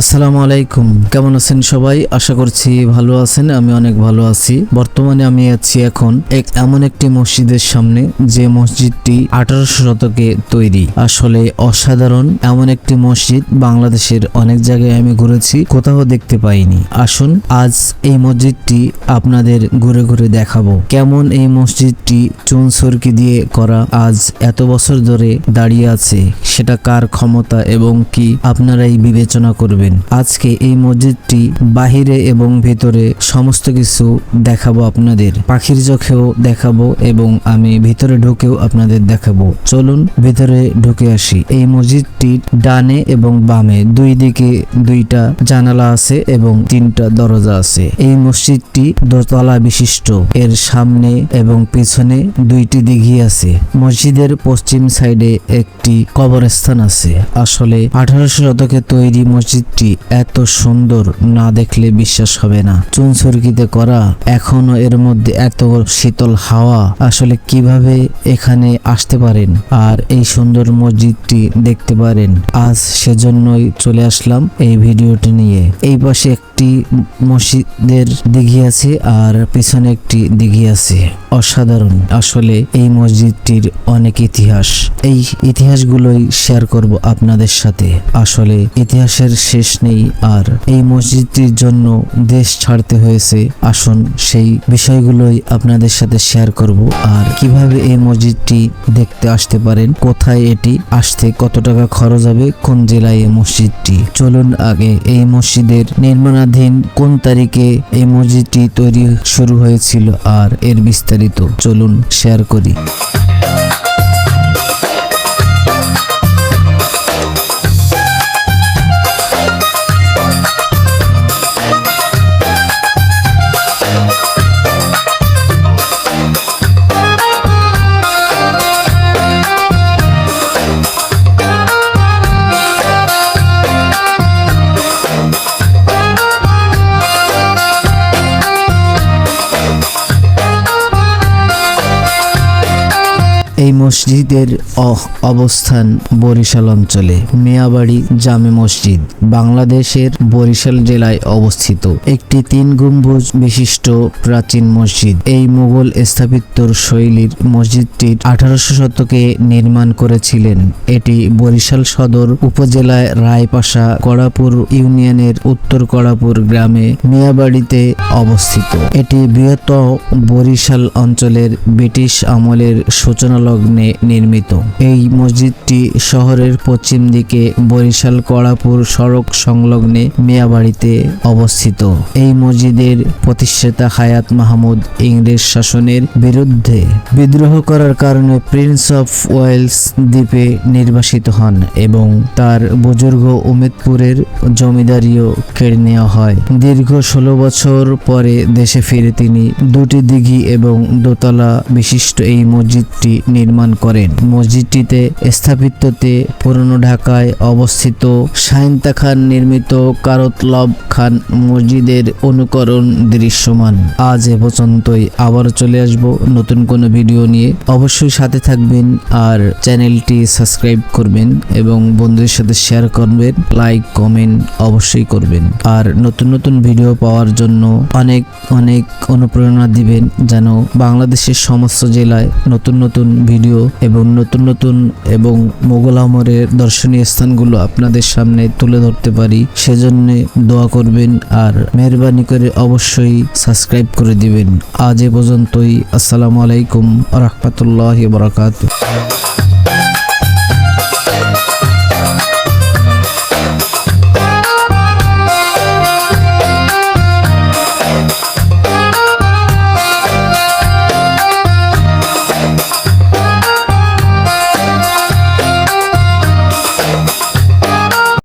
আসসালামু আলাইকুম। কেমন আছেন সবাই? আশা করছি ভালো আছেন, আমি অনেক ভালো আছি। বর্তমানে আমি আছি এখন এক এমন একটি মসজিদের সামনে, যে মসজিদটি আঠারোশো শতকে তৈরি। আসলে অসাধারণ এমন একটি মসজিদ বাংলাদেশের অনেক জায়গায় আমি ঘুরেছি, কোথাও দেখতে পাইনি। আসুন, আজ এই মসজিদটি আপনাদের ঘুরে ঘুরে দেখাবো। কেমন এই মসজিদটি চুন সরকি দিয়ে করা আজ এত বছর ধরে দাঁড়িয়ে আছে, সেটা কার ক্ষমতা এবং কি আপনারাই বিবেচনা করবেন আজকে এই মসজিদটি বাহিরে এবং ভেতরে সমস্ত কিছু দেখাবো আপনাদের। পাখির চোখেও দেখাবো এবং আমি ভিতরে ঢুকেও আপনাদের দেখাবো। চলুন ভেতরে ঢুকে আসি। এই মসজিদটির ডানে এবং বামে দুই দিকে দুইটা জানালা আছে এবং তিনটা দরজা আছে। এই মসজিদটি দোতলা বিশিষ্ট। এর সামনে এবং পিছনে দুইটি দিঘি আছে। মসজিদের পশ্চিম সাইডে একটি কবরস্থান আছে। আসলে আঠারোশো শতকে তৈরি মসজিদটি এত সুন্দর না দেখলে বিশ্বাস হবে না। চুনসুরকিতে করা এখনও এর মধ্যে এত শীতল হাওয়া, আসলে কীভাবে এখানে আসতে পারেন? আর এই সুন্দর মসজিদটি দেখতে পারেন। আজ সেজন্যই চলে আসলাম এই ভিডিওটি নিয়ে। এই পাশে একটি মসজিদের দিঘি আছে আর পিছনে একটি দিঘি আছে। অসাধারণ। আসলে এই মসজিদটির অনেক ইতিহাস। এই ইতিহাসগুলোই শেয়ার করব আপনাদের সাথে। আসলে ইতিহাসের শেষ নেই। আর এই মসজিদটির জন্য দেশ ছাড়তে হয়েছে। আসুন, সেই বিষয়গুলোই আপনাদের সাথে শেয়ার করব। আর কীভাবে এই মসজিদটি দেখতে আসতে পারেন? কোথায় এটি? আসতে কত টাকা খরচ হবে? কোন জেলায় এই মসজিদটি? চলুন আগে এই মসজিদের নির্মাণাধীন কোন তারিখে এই মসজিদটি তৈরি শুরু হয়েছিল আর এর বিস্তারিত চলুন শেয়ার করি। এই মসজিদের অবস্থান বরিশাল অঞ্চলে। মিয়াবাড়ি জামে মসজিদ, বাংলাদেশের বরিশাল জেলায় অবস্থিত। একটি তিন গম্বুজ বিশিষ্ট প্রাচীন মসজিদ। এই মুঘল স্থাপত্যর শৈলীর মসজিদটির আঠারোশো শতকে নির্মাণ করেছিলেন। এটি বরিশাল সদর উপজেলায় রায়পাশা কড়াপুর ইউনিয়নের উত্তর কড়াপুর গ্রামে মিয়াবাড়িতে অবস্থিত। এটি বৃহত্তম বরিশাল অঞ্চলের ব্রিটিশ আমলের সূচনা লগ্নে নির্মিত। এই মসজিদটি শহরের পশ্চিম দিকে বরিশাল কড়াপুর সড়ক সংলগ্নে মিয়াবাড়িতে অবস্থিত। এই মসজিদের প্রতিষ্ঠাতা হায়াত মাহমুদ ইংরেজ শাসনের বিরুদ্ধে বিদ্রোহ করার কারণে প্রিন্স অফ ওয়েলস দ্বীপে নির্বাসিত হন এবং তার বুজুর্গ উমেদপুরের জমিদারিও কেড়ে নেওয়া হয়। দীর্ঘ ষোলো বছর পরে দেশে ফিরে তিনি দুটি দিঘি এবং দোতলা বিশিষ্ট এই মসজিদটি নির্মাণ করেন। মসজিদটিতে স্থাপিত্যতে পুরনো ঢাকায় অবস্থিত সাইন্তা খান নির্মিত কারতলব খান মসজিদের অনুকরণ দৃশ্যমান। আজ এ পর্যন্তই। আবার চলে আসব নতুন কোনো ভিডিও নিয়ে। অবশ্যই সাথে থাকবেন আর চ্যানেলটি সাবস্ক্রাইব করবেন এবং বন্ধুদের সাথে শেয়ার করবেন, লাইক, কমেন্ট অবশ্যই করবেন। আর নতুন নতুন ভিডিও পাওয়ার জন্য অনেক অনেক অনুপ্রেরণা দিবেন যেন বাংলাদেশের সমস্ত জেলায় নতুন নতুন ভিডিও এবং নতুন নতুন এবং মোগল আমরের দর্শনীয় স্থানগুলো আপনাদের সামনে তুলে ধরতে পারি, সেজন্য দোয়া করবেন আর মেহরবানি করে অবশ্যই সাবস্ক্রাইব করে দিবেন। আজ এ পর্যন্তই। আসসালামু আলাইকুম রহমতুল্লাহ বরাকাত